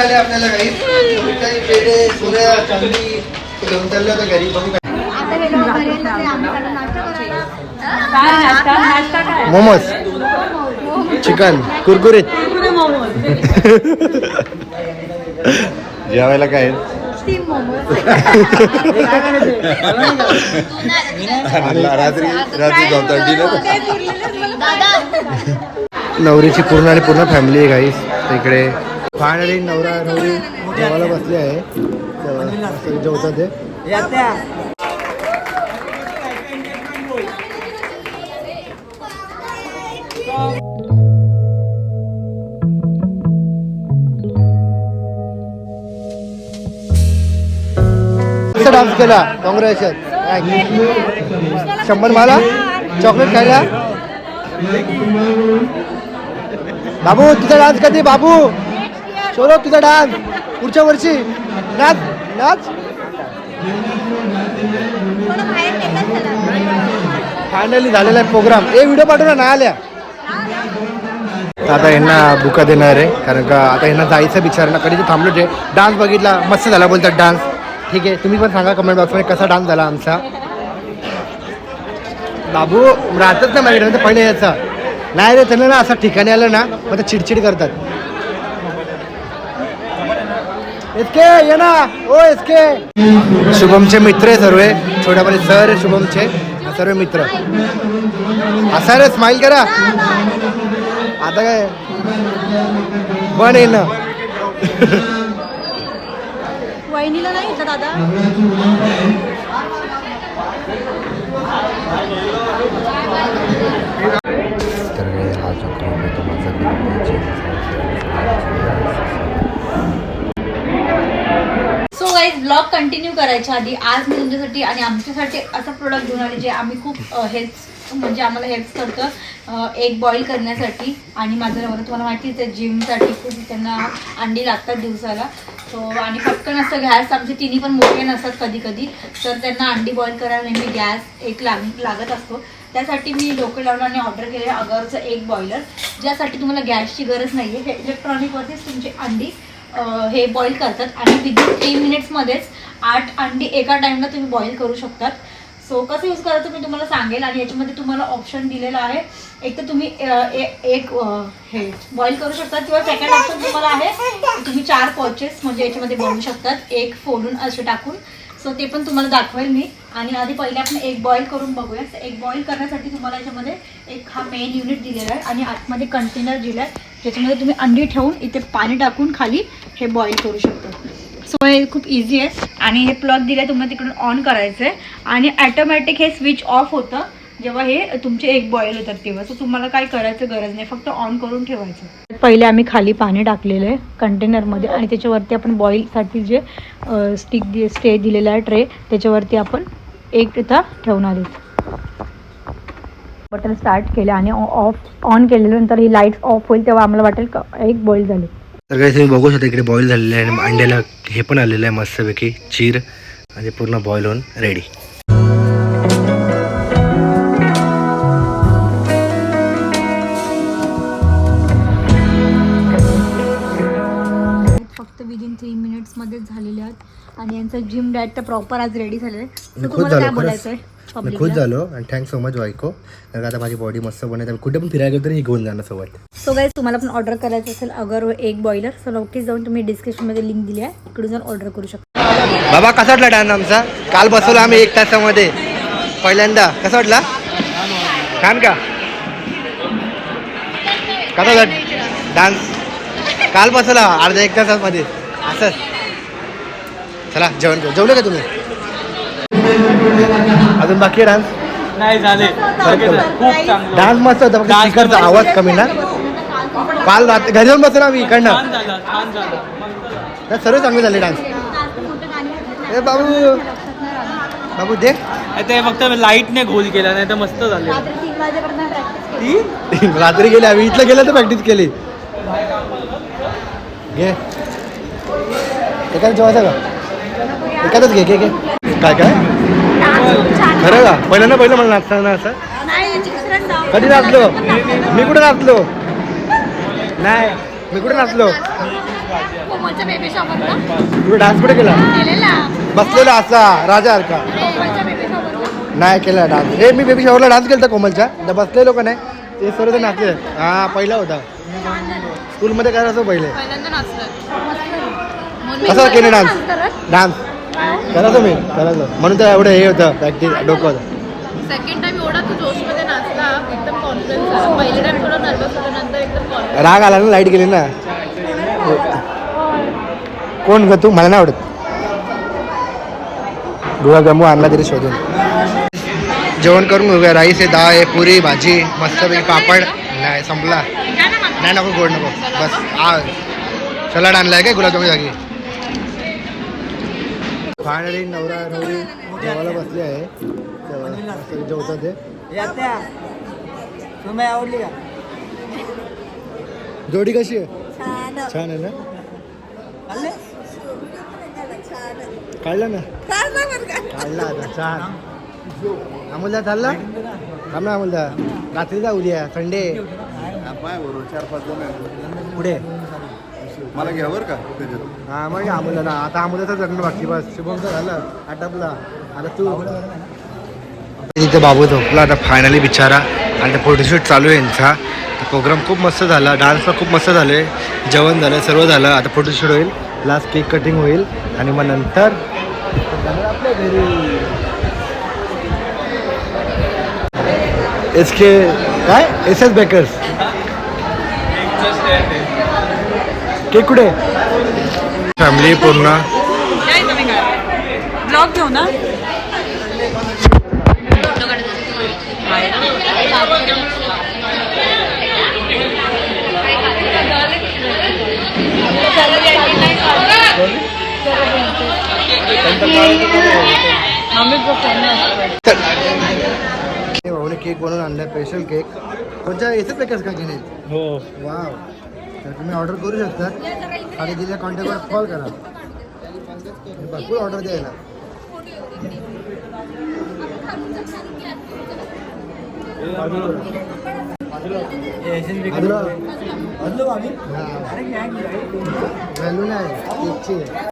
आले आपल्याला काही. मिठाई, पेढे सुऱ्या चांदी घेऊन चाललं आता घरी बघू काय. मोमोज. चिकन कुरकुरीत. जेवायला काय? स्टीम मोमोज. रात्री रात्री. दादा नवरीची पूर्ण आणि पूर्ण फॅमिली आहे गाईस इकडे फायनली नवरा नवरी जेवायला बसली आहे. जेवतात ते. डान्स केला. काँग्रेशन शंभर मला. चॉकलेट खायला. बाबू तुझा डान्स कधी बाबू? शोरो तुझा डान्स. पुढच्या वर्षी. नाच नाच. फायनली झालेला आहे प्रोग्राम ए व्हिडिओ पाठव ना नाही आल्या. आता यांना बुका देणार आहे कारण का आता यांना जायचं बिचारांना. कधी ते थांबलो ते डान्स बघितला मस्त झाला बोलतात डान्स. ठीक आहे तुम्ही पण सांगा कमेंट बॉक्समध्ये कसा डान्स झाला आमचा. बाबू राहतच ना माझ्याकडे तर पहिले यायचा. नाही रे त्यांना ना असं ठिकाणी आलं ना मग ते चिडचिड करतात. ये ना. ओ एसके. शुभमचे मित्र आहे सर्व. छोट्यापणे सर शुभमचे सर्व मित्र. असा रे स्माइल करा. आता काय? पण आहे ना. वहिनीला नाही घेतलं दादा? गाईज ब्लॉग कंटिन्यू करायच्या आधी आज मी तुमच्यासाठी आणि आमच्यासाठी असं प्रोडक्ट घेऊन आले जे आम्ही खूप हेल्प म्हणजे आम्हाला हेल्प करतं एग बॉईल करण्यासाठी. आणि माझं नवरा तुम्हाला माहितीच आहे जिमसाठी खूप त्यांना अंडी लागतात दिवसाला. सो आणि पटकन असं गॅस आमचे तिन्ही पण मोठे नसतात कधी कधी तर त्यांना अंडी बॉईल करायला नेहमी गॅस एक लाग लागत असतो. त्यासाठी मी लोकल लावून ऑर्डर केले अगरचं एक बॉयलर ज्यासाठी तुम्हाला गॅसची गरज नाही आहे हे इलेक्ट्रॉनिकवरतीच तुमची अंडी हे बॉईल करतात. आणि विदिन थ्री मिनिट्समध्येच आठ अंडी एका टाईमला तुम्ही बॉईल करू शकतात. सो कसं यूज करायचं मी तुम्हाला सांगेल आणि याच्यामध्ये तुम्हाला ऑप्शन दिलेला आहे. एक तर तुम्ही एक हे बॉईल करू शकता किंवा सेकंड ऑप्शन तुम्हाला आहे तुम्ही चार पॉचेस म्हणजे याच्यामध्ये बनवू शकतात. एक फोडून असे टाकून. सो ते पण तुम्हाला दाखवेल मी. आणि आधी पहिले आपण एक बॉईल करून बघूया एक बॉईल करण्यासाठी तुम्हाला याच्यामध्ये एक हा मेन युनिट दिलेला आहे आणि आतमध्ये कंटेनर दिला आहे ज्याच्यामध्ये तुम्ही अंडी ठेवून इथे पाणी टाकून खाली हे बॉईल करू शकता. सो हे खूप इझी आहे. आणि हे प्लग दिलं तुम्हाला तिकडून ऑन करायचं आहे आणि ॲटोमॅटिक हे स्विच ऑफ होतं जेव्हा हे तुमचे एक बॉईल होतात तेव्हा. सो तुम्हाला काय करायचं गरज नाही. फक्त ऑन करून ठेवायचं. पहिले आम्ही खाली पाणी टाकलेलं आहे कंटेनरमध्ये आणि त्याच्यावरती आपण बॉईलसाठी जे स्टिक दि स्टे दिलेला आहे ट्रे त्याच्यावरती आपण एक तिथं ठेवणार आली बटन स्टार्ट केलं आणि ऑफ ऑन केल्यानंतर ही लाइट ऑफ होईल तेव्हा आम्हाला वाटेल का? एक बॉईल झाली. काही तुम्ही बघू शकता इकडे बॉईल झालेलं आहे आणि अंड्याला हे पण आलेलं आहे मस्तपैकी. चीर आणि पूर्ण बॉईल होऊन रेडी फक्त विदिन थ्री मिनिट्समध्येच झालेले आहेत. आणि यांचा जिम डाएट तर प्रॉपर आज रेडी झालेलं आहे. तर तुम्हाला काय झालो बोलायचं. आहे मी खुश झालो आणि थँक्स सो मच वायको कारण आता माझी बॉडी मस्त बनत कुठे पण फिरायला गेलो तरी हे घेऊन जाणं सोबत सो गाईज तुम्हाला पण ऑर्डर करायचं असेल अगर एक बॉयलर सो नक्कीच जाऊन तुम्ही डिस्क्रिप्शनमध्ये लिंक दिली आहे. इकडून जाऊन ऑर्डर करू शकता. बाबा कसा वाटला डान्स आमचा? काल बसवला आम्ही एक तासामध्ये. पहिल्यांदा. कसा वाटला? छान का? कसा डान्स काल बसवला अर्ध्या एक तासामध्ये. असं. चला जेवण जेवलं का तुम्ही? अजून बाकी डान्स नाही झाले. खूप चांगलं. डान्स मस्त होता फक्त स्पीकरचा आवाज कमी ना. काल रात्री घरी जाऊन बसलो आम्ही इकडनं. छान झालं छान झालं. तर सर्व चांगले झाले डान्स ए बाबू. बाबू दे. ते फक्त लाईटने घोल केला नाही तर मस्त झाले. ती? रात्री गेले आम्ही इथलं गेलं तर प्रॅक्टिस केली. घे. एखादं जेवायचं का? एखादंच घे घे घे. काय काय? खरं का? पहिलं ना पहिलं मला नाचताना असं? कधी नाचलो? मी कुठं नाचलो? नाही मी कुठे नाचलो? कुठे डान्स कुठे केला? बसलेला असा राजा शॉपरला नाही केला डान्स हे मी बेबी शॉवरला डान्स केला कोमलच्या. तर बसलेलो का नाही? ते सर्व नाचले. हा पहिला होता. स्कूलमध्ये करायचो पहिले? पहिल्यांदा कसा केले डान्स डान्स करायचो मी करायचो म्हणून तर एवढं हे होतं प्रॅक्टिस डोकं होतं. सेकंड टाइम एवढा तू जोशमध्ये नाचला एकदम कॉन्फिडन्स पहिल्या टाइम थोडं नर्वस होतं नंतर एकदम राग आला ना लाइट गेली ना? कोण ग तू? मला नाही आवडत. गुळागमू आणला तरी शोधून. जेवण करून घेऊया राईस आहे डाळ आहे पुरी भाजी मस्तपैकी पापड. नाही संपला. नाही नको गोड नको. बस आ. सलाड आणलाय काय? गुलाबजामुन जागी. फायनली नवरा नवरी जेवायला बसले आहे. जेवतात ते. तुम्ही आवडली का? जोडी कशी आहे? छान. आहे ना? काढलं ना? काढला आता छान. अमोलदा चालला थांब ना अमोलदा. रात्री जा उद्या संडे. पुढे. मला घ्या बरं का त्याच्यात. हा मग ना. आता अमोलदाचं लग्न बाकी बस. शुभमचं झालं. आटपला. आता तू इथे बाबू झोपला. आता फायनली बिचारा. आणि फोटोशूट चालू आहे यांचा. प्रोग्राम खूप मस्त झाला. डान्स पण खूप मस्त झाले. जेवण झालं सर्व झालं. आता फोटोशूट होईल. लास्ट केक कटिंग होईल. आणि मग नंतर आपल्या घरी एस के काय? एस एस बेकर्स केक कुठे? फॅमिली पूर्ण. ब्लॉग घेऊ ना? भाऊने केक बनवून आणलाय special cake S S bakers का घेणे हो. वाव तर तुम्ही ऑर्डर करू शकता. आणि तिच्या कॉन्टॅक्टवर कॉल करा. भरपूर ऑर्डर द्यायला. व्हॅल्यू नाही. आहे.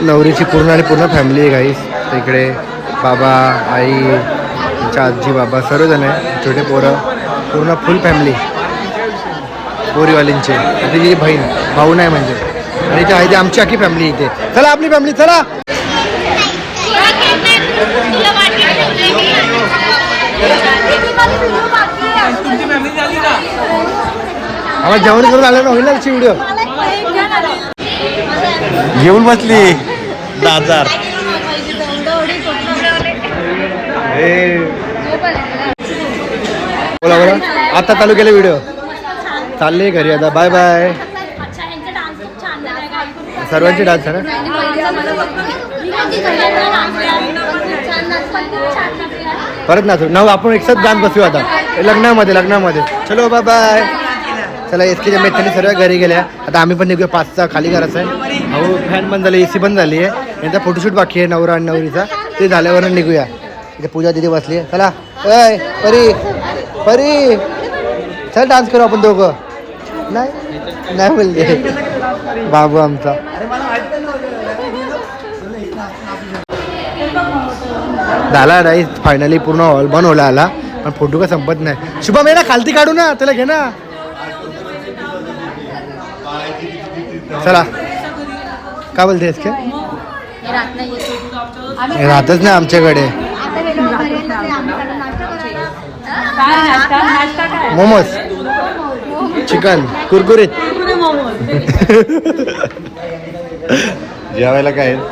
नवरीची पूर्ण आणि पूर्ण फॅमिली आहे गाईस तिकडे बाबा आई त्यांच्या आजी बाबा सर्वजण आहे. छोटे पोरं. पूर्ण फुल फॅमिली पोरीवालींचे आणि तिची बहीण भाऊ नाही म्हणजे. आणि इथे आहे ते आमची अख्खी फॅमिली इथे. चला आपली फॅमिली चला. आम्हाला जेवण करून आलं ना होईल ना व्हिडिओ घेऊन बसली. दहा हजार बोला बोला. आता चालू केले व्हिडिओ चालले घरी आता. बाय बाय सर्वांचे डान्स आहे ना? परत नाचू नऊ आपण एकसाथ गात बसू आता. लग्नामध्ये लग्नामध्ये. चलो बाय बाय चला एस केच्या मैत्रिणी सर्व घरी गेल्या आता आम्ही पण निघूया पाचचा खाली करायचं आहे. अहो फॅन बंद झाली ए सी बंद झाली आहे. यांचा फोटोशूट बाकी आहे नवरा आणि नवरीचा. ते झाल्यावर निघूया. इथे पूजा दिदी बसली आहे. चला. अय परी. परी. चल डान्स करू आपण दोघं. नाही? नाही बोलते बाबू आमचा. झाला नाही फायनली पूर्ण हॉल बनवला आला. पण फोटो का संपत नाही. शुभम ये ना खालती काढू ना. त्याला घे ना. चला. का बोलतेस का? राहतच नाही आमच्याकडे. मोमोज. चिकन कुरकुरीत. जेवायला काय?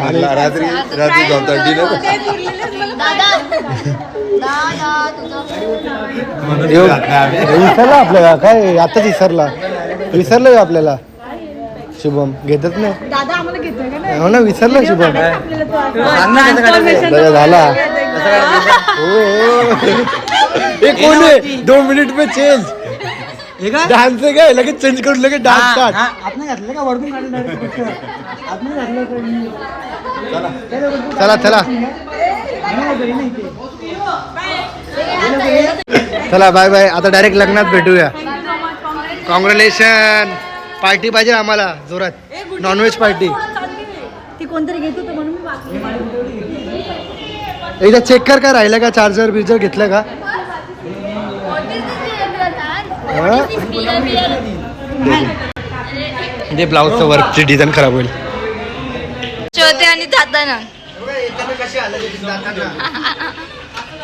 रात्री रात्री यो, विसरला आपल्याला. काय आताच विसरला. विसरलं आपल्याला. शुभम घेतच नाही? दादा आम्हाला घेतोय का नाही? हो ना विसरलं शुभम. बरं, झाला. कोण आहे? दोन मिनिट में चेंज हे डान्स काय? लगेच चेंज करून लगेच डान्स स्टार्ट आपण घातलं का? घातलं चला. चला चला बाय बाय आता डायरेक्ट लग्नात भेटूया. कॉंग्रॅच्युलेशन पार्टी पाहिजे आम्हाला जोरात. नॉनव्हेज पार्टी ती कोणतरी घेत होतं म्हणून. एकदा चेक कर का राहिलं का चार्जर बिर्जर घेतलं का? ते ब्लाऊजचं वर्कची डिझाईन खराब होईल. आणि जाताना.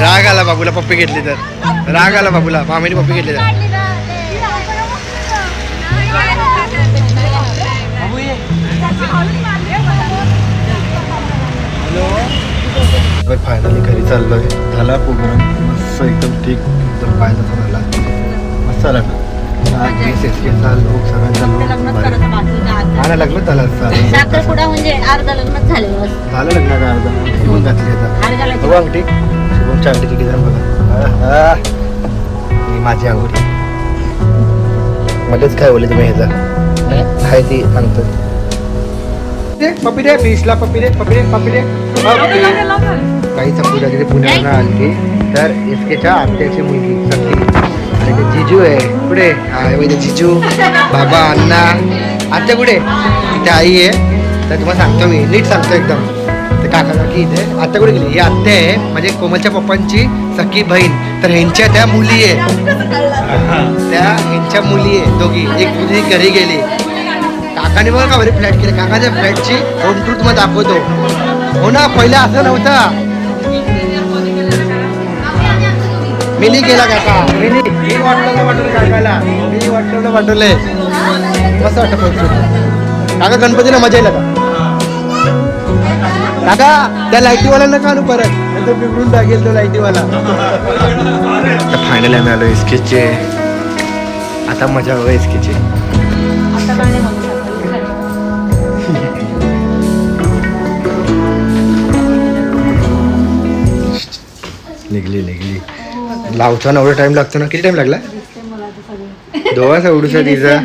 राग आला बाबूला पप्पी घेतली तर. राग आला बाबूला मामीने पप्पी घेतली तर. फायनली घरी चाललोय. झाला प्रोग्राम मस्त एकदम ठीक. एकदम पाहिजे झाला मस्त आला लोक होतं आता. मला लग्न झालं. साखरपुडा म्हणजे अर्धा. झालं लग्न का अर्धा. घातली आता. बघू अंगठी. बघा. ही माझी अंगठी मध्येच काय बोलले तुम्ही ह्याचा काय ती सांगतो. पप्पी दे दे पप्पी दे काही तिथे पुण्यावरून आली तर एसकेच्या आत्याची मुलगी सखी आणि ते जिजू आहे. कुठे हा जिजू बाबा अण्णा. आत्या कुठे इथे आई आहे. तर तुम्हाला सांगतो मी. नीट सांगतो एकदम. ते काका काकी इथे. आत्या कुठे गेली. ही आत्या आहे. म्हणजे कोमलच्या पप्पांची सखी बहीण. तर ह्यांच्या त्या मुली आहे. त्या ह्यांच्या मुली आहे. दोघी. एक मुली घरी गेली. काकाने बघा का बरे फ्लॅट केले. काकाच्या फ्लॅटची होम टूर तुम्हाला दाखवतो. हो ना पहिला असं नव्हता. मिनी केला काका मिनी. मी वाटलं वाटलं काकाला. मी वाटलं वाटवलंय मस्त वाटतं फोटो काका गणपतीला मजा येईल का? काका त्या लाईटीवाल्यांना का आणू परत. नंतर बिघडून टाकेल तो लाईटीवाला. आता फायनली आम्ही आलो एसकेचे. आता मजा हवं शकत. निघली निघली. लावताना एवढा टाइम लागतो ना? किती टाइम लागला. दोघांचा एवढूसा तिचा.